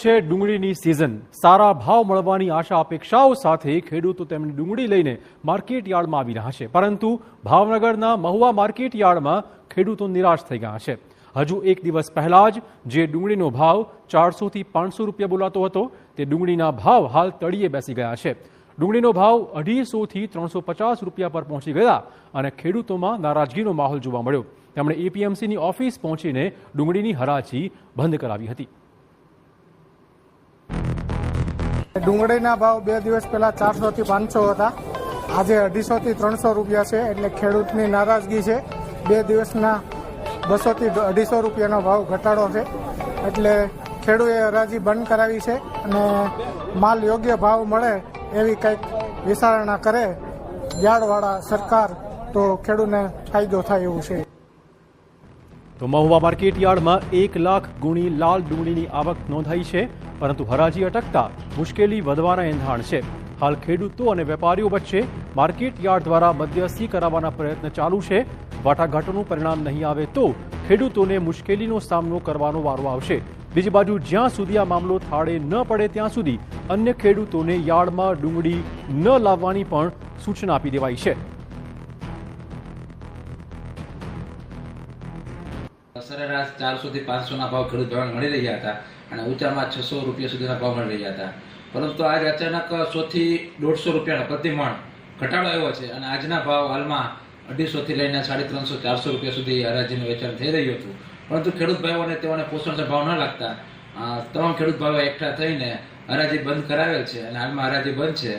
છે ડુંગળીની સિઝન સારા ભાવ મળવાની આશા અપેક્ષાઓ સાથે ખેડૂતો તેમની ડુંગળી લઈને માર્કેટ યાર્ડમાં આવી રહ્યા છે. પરંતુ ભાવનગરના મહુવા માર્કેટ યાર્ડમાં ખેડૂતો નિરાશ થઈ ગયા છે. હજુ એક દિવસ પહેલા જ જે ડુંગળીનો ભાવ ચારસોથી પાંચસો રૂપિયા બોલાતો હતો, તે ડુંગળીના ભાવ હાલ તળિયે બેસી ગયા છે. ડુંગળીનો ભાવ અઢીસોથી ત્રણસો પચાસ રૂપિયા પર પહોંચી ગયા અને ખેડૂતોમાં નારાજગીનો માહોલ જોવા મળ્યો. તેમણે એપીએમસીની ઓફિસ પહોંચીને ડુંગળીની હરાજી બંધ કરાવી હતી. ડુંગળીના ભાવ બે દિવસ પહેલા ચારસો થી પાંચસો હતા. આજે અઢીસો થી ત્રણસો રૂપિયા છે એટલે ખેડૂતની નારાજગી છે. બે દિવસના બસો થી અઢીસો રૂપિયાનો ભાવ ઘટાડો છે. એટલે ખેડૂએ હરાજી બંધ કરાવી છે અને માલ યોગ્ય ભાવ મળે એવી કંઈક વિચારણા કરે. જાળવાળા સરકાર તો ખેડૂતને ફાયદો થાય એવું છે. તો મહુવા માર્કેટ યાર્ડમાં એક લાખ ગુણી લાલ ડુંગળીની આવક નોંધાઈ છે, પરંતુ હરાજી અટકતા મુશ્કેલી વધવાના એંધાણ છે. હાલ ખેડૂતો અને વેપારીઓ વચ્ચે માર્કેટ યાર્ડ દ્વારા મધ્યસ્થી કરાવવાના પ્રયત્ન ચાલુ છે. વાટાઘાટોનું પરિણામ નહીં આવે તો ખેડૂતોને મુશ્કેલીનો સામનો કરવાનો વારો આવશે. બીજી બાજુ, જ્યાં સુધી આ મામલો થાળે ન પડે ત્યાં સુધી અન્ય ખેડૂતોને યાર્ડમાં ડુંગળી ન લાવવાની પણ સૂચના આપી દેવાઈ છે. સરેરાશ ચારસો થી પાંચસો ના ભાવ ખેડૂત ભાવને મળી રહ્યા હતા અને ઊંચામાં છસો રૂપિયા સુધીના ભાવ મળી રહ્યા હતા. પરંતુ આજ અચાનક સો થી દોઢસો રૂપિયાનો પ્રતિમણ ઘટાડો આવ્યો છે અને આજના ભાવ હાલમાં અઢીસો થી લઈને સાડી ત્રણસો ચારસો રૂપિયા સુધી હરાજીનું વેચાણ થઈ રહ્યું હતું. પરંતુ ખેડૂત ભાઈઓને તેઓને પોષણના ભાવ ન લાગતા ત્રણ ખેડૂત ભાઈઓ એકઠા થઈને હરાજી બંધ કરાવેલ છે અને હાલમાં હરાજી બંધ છે.